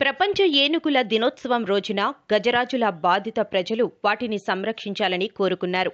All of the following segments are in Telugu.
ప్రపంచ ఏనుగుల దినోత్సవం రోజున గజరాజుల బాధిత ప్రజలు వాటిని సంరక్షించాలని కోరుకున్నారు.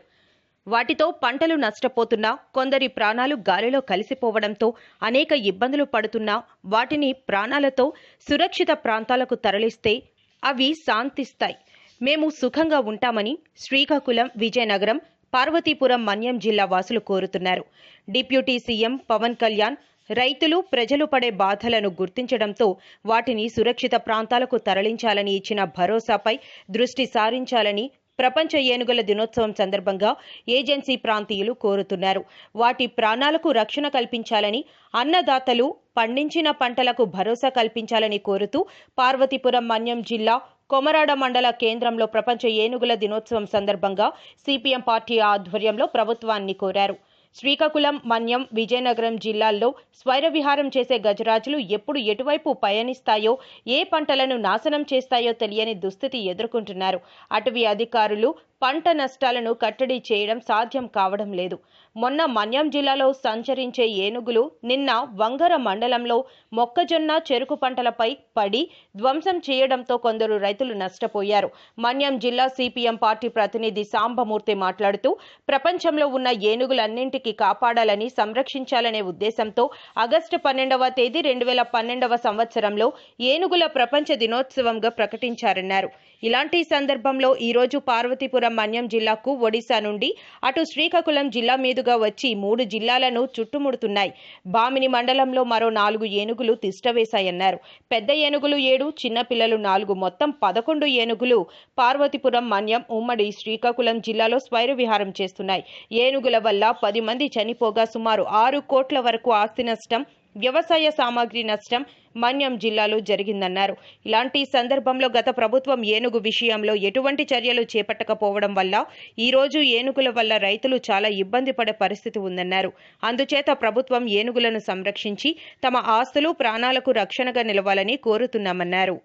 వాటితో పంటలు నష్టపోతున్నా కొందరి ప్రాణాలు గాలిలో కలిసిపోవడంతో అనేక ఇబ్బందులు పడుతున్నా వాటిని ప్రాణాలతో సురక్షిత ప్రాంతాలకు తరలిస్తే అవి శాంతిస్తాయి. మేము సుఖంగా ఉంటామని శ్రీకాకుళం విజయనగరం పార్వతీపురం మన్యం జిల్లా వాసులు కోరుతున్నారు. డిప్యూటీ సీఎం పవన్ కళ్యాణ్ రైతులు ప్రజలు పడే బాధలను గుర్తించడంతో వాటిని సురక్షిత ప్రాంతాలకు తరలించాలని ఇచ్చిన భరోసాపై దృష్టి సారించాలని ప్రపంచ ఏనుగుల దినోత్సవం సందర్భంగా ఏజెన్సీ ప్రాంతీయులు కోరుతున్నారు. వాటి ప్రాణాలకు రక్షణ కల్పించాలని అన్నదాతలు పండించిన పంటలకు భరోసా కల్పించాలని కోరుతూ పార్వతీపురం మన్యం జిల్లా కొమరాడ మండల కేంద్రంలో ప్రపంచ ఏనుగుల దినోత్సవం సందర్భంగా సిపిఎం పార్టీ ఆధ్వర్యంలో ప్రభుత్వాన్ని కోరారు. శ్రీకాకుళం మన్యం విజయనగరం జిల్లాల్లో స్వైర విహారం చేసే గజరాజులు ఎప్పుడు ఎటువైపు పయనిస్తాయో ఏ పంటలను నాశనం చేస్తాయో తెలియని దుస్థితి ఎదుర్కొంటున్నారు. అటవీ అధికారులు పంట నష్టాలను కట్టడి చేయడం సాధ్యం కావడం లేదు. మొన్న మన్యం జిల్లాలో సంచరించే ఏనుగులు నిన్న వంగర మండలంలో మొక్కజొన్న చెరుకు పంటలపై పడి ధ్వంసం చేయడంతో కొందరు రైతులు నష్టపోయారు. మన్యం జిల్లా సిపిఎం పార్టీ ప్రతినిధి సాంబమూర్తి మాట్లాడుతూ ప్రపంచంలో ఉన్న ఏనుగులన్నింటికి కాపాడాలని సంరక్షించాలనే ఉద్దేశంతో ఆగస్టు పన్నెండవ తేదీ రెండు వేల పన్నెండవ సంవత్సరంలో ఏనుగుల ప్రపంచ దినోత్సవంగా ప్రకటించారన్నారు. ఇలాంటి సందర్భంలో ఈరోజు పార్వతీపురం మన్యం జిల్లాకు ఒడిశా నుండి అటు శ్రీకాకుళం జిల్లా మీద మీదుగా వచ్చి మూడు జిల్లాలను చుట్టుముడుతున్నాయి. బామిని మండలంలో మరో నాలుగు ఏనుగులు తిష్టవేశాయన్నారు. పెద్ద ఏనుగులు ఏడు చిన్నపిల్లలు నాలుగు మొత్తం పదకొండు ఏనుగులు పార్వతీపురం మన్యం ఉమ్మడి శ్రీకాకుళం జిల్లాలో స్వైర విహారం చేస్తున్నాయి. ఏనుగుల వల్ల పది మంది చనిపోగా సుమారు ఆరు కోట్ల వరకు ఆస్తి నష్టం వ్యవసాయ సామాగ్రి నష్టం మన్యం జిల్లాలో జరిగిందన్నారు. ఇలాంటి సందర్భంలో గత ప్రభుత్వం ఏనుగు విషయంలో ఎటువంటి చర్యలు చేపట్టకపోవడం వల్ల ఈ రోజు ఏనుగుల వల్ల రైతులు చాలా ఇబ్బంది పడే పరిస్థితి ఉందన్నారు. అందుచేత ప్రభుత్వం ఏనుగులను సంరక్షించి తమ ఆస్తులు ప్రాణాలకు రక్షణగా నిలవాలని కోరుతున్నామన్నారు.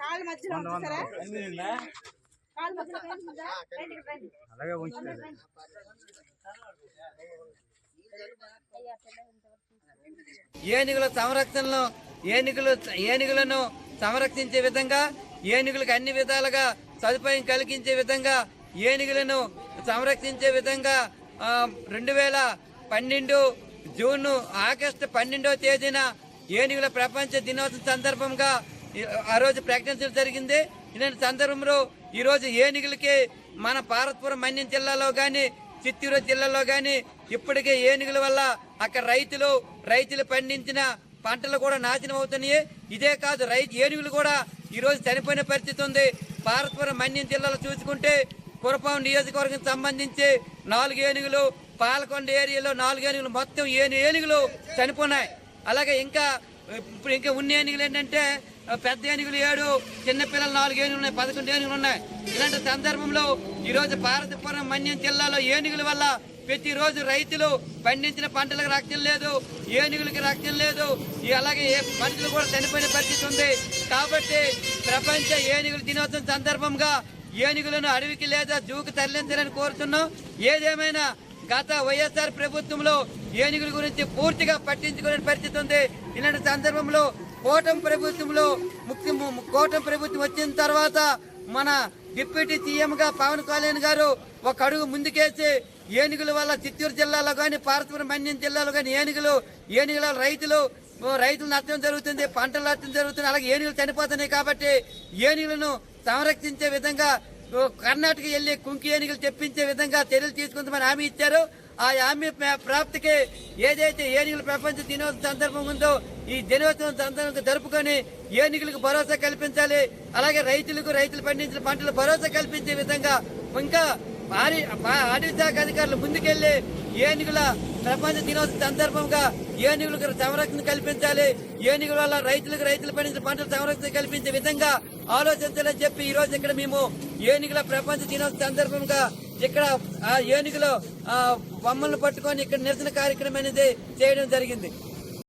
కాలు మధ్యలో అలాగే ఉంచుతారు ఏనుగుల సంరక్షణలో ఏనుగులు ఏనుగులను సంరక్షించే విధంగా ఏనుగులకు అన్ని విధాలుగా సదుపాయం కలిగించే విధంగా ఏనుగులను సంరక్షించే విధంగా రెండు వేల పన్నెండు జూన్ ఆగస్టు పన్నెండవ తేదీన ఏనుగుల ప్రపంచ దినోత్సవం సందర్భంగా ఆ రోజు ప్రకటించడం జరిగింది. ఇలాంటి సందర్భంలో ఈరోజు ఏనుగులకి మన పారత్పురం మన్యం జిల్లాలో కానీ చిత్తూరు జిల్లాలో కానీ ఇప్పటికే ఏనుగుల వల్ల అక్కడ రైతులు రైతులు పండించిన పంటలు కూడా నాశనం అవుతున్నాయి. ఇదే కాదు రైతు ఏనుగులు కూడా ఈరోజు చనిపోయిన పరిస్థితి ఉంది. పారత్పురం మన్యం జిల్లాలో చూసుకుంటే పురపాం నియోజకవర్గం సంబంధించి నాలుగు ఏనుగులు పాలకొండ ఏరియాలో నాలుగు ఏనుగులు మొత్తం ఏను ఏనుగులు చనిపోయినాయి అలాగే ఇంకా ఇప్పుడు ఇంకా ఉన్న ఏనుగులు ఏంటంటే పెద్ద ఏనుగులు ఏడు చిన్నపిల్లలు నాలుగు ఏనుగులు ఉన్నాయి పదకొండు ఏనుగులు ఉన్నాయి. ఇలాంటి సందర్భంలో ఈరోజు భారతపురం మన్యం జిల్లాలో ఏనుగుల వల్ల ప్రతిరోజు రైతులు పండించిన పంటలకు రక్షణ లేదు ఏనుగులకి రక్షణ లేదు. అలాగే ఏ మనుషులు కూడా చనిపోయిన పరిస్థితి ఉంది. కాబట్టి ప్రపంచ ఏనుగుల దినోత్సవం సందర్భంగా ఏనుగులను అడవికి లేదా జూకు తరలించాలని కోరుతున్నాం. ఏదేమైనా గత వైఎస్ఆర్ ప్రభుత్వంలో ఏనుగుల గురించి పూర్తిగా పట్టించుకునే పరిస్థితి ఉంది. ఇలాంటి సందర్భంలో కూటమి ప్రభుత్వంలో ముఖ్య కూటమి ప్రభుత్వం వచ్చిన తర్వాత మన డిప్యూటీ సీఎంగా పవన్ కళ్యాణ్ గారు ఒక అడుగు ముందుకేసి ఏనుగుల వల్ల చిత్తూరు జిల్లాలో కానీ పార్వతీపురం మన్యం జిల్లాలో కానీ ఏనుగులు ఏనుగుల రైతులు రైతులు నష్టం జరుగుతుంది పంటలు నష్టం జరుగుతుంది అలాగే ఏనుగులు చనిపోతున్నాయి కాబట్టి ఏనుగులను సంరక్షించే విధంగా కర్ణాటక వెళ్ళి కుంకి ఏనుగులు తెప్పించే విధంగా చర్యలు తీసుకుంటామని హామీ ఇచ్చారు. ఆ హామీ ప్రాప్తికి ఏదైతే ఏనుగుల ప్రపంచ దినోత్సవం సందర్భం ఉందో ఈ దినోత్సవం సందర్భంగా జరుపుకొని ఏనుగులకు భరోసా కల్పించాలి. అలాగే రైతులకు రైతులు పండించిన పంటలు భరోసా కల్పించే విధంగా ఇంకా భారీ అటవీ శాఖ అధికారులు ముందుకెళ్ళి ఏనుగుల ప్రపంచ దినోత్సవం సందర్భంగా ఏనుగులకు సంరక్షణ కల్పించాలి. ఏనుగుల వల్ల రైతులకు రైతులు పండించిన పంటల సంరక్షణ కల్పించే విధంగా ఆలోచించాలని చెప్పి ఈ రోజు ఇక్కడ మేము ఏనుగుల ప్రపంచ దినోత్సవం సందర్భంగా ఇక్కడ ఆ ఏనుగులో ఆ బొమ్మలను పట్టుకొని ఇక్కడ నిరసన కార్యక్రమం అనేది చేయడం జరిగింది.